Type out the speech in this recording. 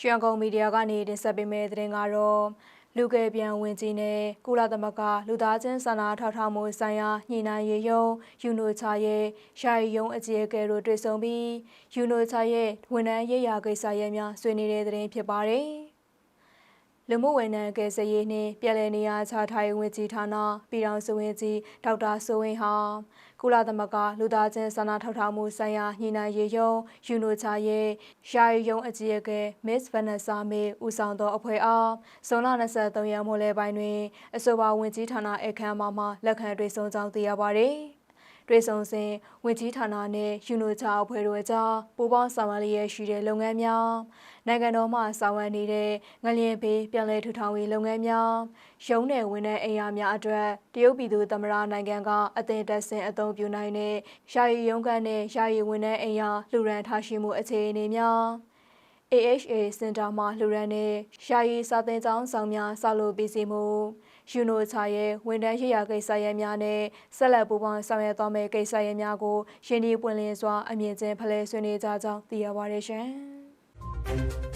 ရွှေကုန်းမီဒီယာကနေတင်ဆက်ပေးမယ့်သတင်းကတော့လူကယ်ပြန်ဝင်ကြီးနဲ့ကုလသမဂ္ဂလူသားချင်းစာနာထောက်ထားမှုဆိုင်ရာညှိနှိုင်းရေးယုံယူနိုချာရဲ့ယာယီယုံအကြီးအကဲတို့တွေ့ဆုံပြီးယူနိုချာရဲ့ဝန်ထမ်းရေးရာကိစ္စရပ်များဆွေးနွေးတဲ့သတင်းဖြစ်ပါတယ်။ လူမှုဝန်ထမ်းကယ်ဆယ်ရေးနှင့်ပြည်내နေရာချထားရေးဝန်ကြီးဌာနပြည်ထောင်စုဝန်ကြီးဒေါက်တာစိုးဝင်းဟာကုလသမဂ္ဂလူသားချင်းစာနာထောက်ထားမှုဆိုင်ရာညှိနှိုင်းရေးယုံယူနိုချာရဲ့ယာယီယုံအကြီးအကဲ Miss Vanessa May ဦးဆောင်သောအဖွဲ့အားဇွန်လ23ရက်မို့လဲပိုင်းတွင်အဆိုပါဝန်ကြီးဌာနအခမ်းအနားမှာလက်ခံတွေ့ဆုံကြောင်းသိရပါသည်။ တွေ့ဆုံစဉ်ဝင်ကြီးဌာနနဲ့ယူနိုချာအဖွဲ့တို့အကြားပူးပေါင်းဆောင်ရွက်လျက်ရှိတဲ့လုပ်ငန်းများနိုင်ငံတော်မှဆောင်ရွက်နေတဲ့ငလျင်ဘေးပြည်လဲထူထောင်ရေးလုပ်ငန်းများရုံးနယ်ဝန်ထမ်းအိမ်ယာများအတွက်တရုတ်ပြည်သူသမ္မတနိုင်ငံကအသင်တက်ဆင်အသုံးပြုနိုင်တဲ့ယာယီရုံးခန်းနဲ့ယာယီဝန်ထမ်းအိမ်ယာလှူဒန်းထားရှိမှုအခြေအနေများ AHA စင်တာမှာလှူဒန်းတဲ့ယာယီစာသင်ကျောင်းဆောင်များဆောက်လုပ်ပေးစီမှုယူနိုချာရဲ့ဝန်ထမ်းရည်ရကိစ္စရပ်များနဲ့ဆက်လက်ပူးပေါင်းဆောင်ရွက်သွားမယ့်ကိစ္စရပ်များကိုရင်းနှီးပွင့်လင်းစွာအမြင့်ကျင်းဖလှယ်ဆွေးနွေးကြကြောင်းသိရပါတယ်ရှင်။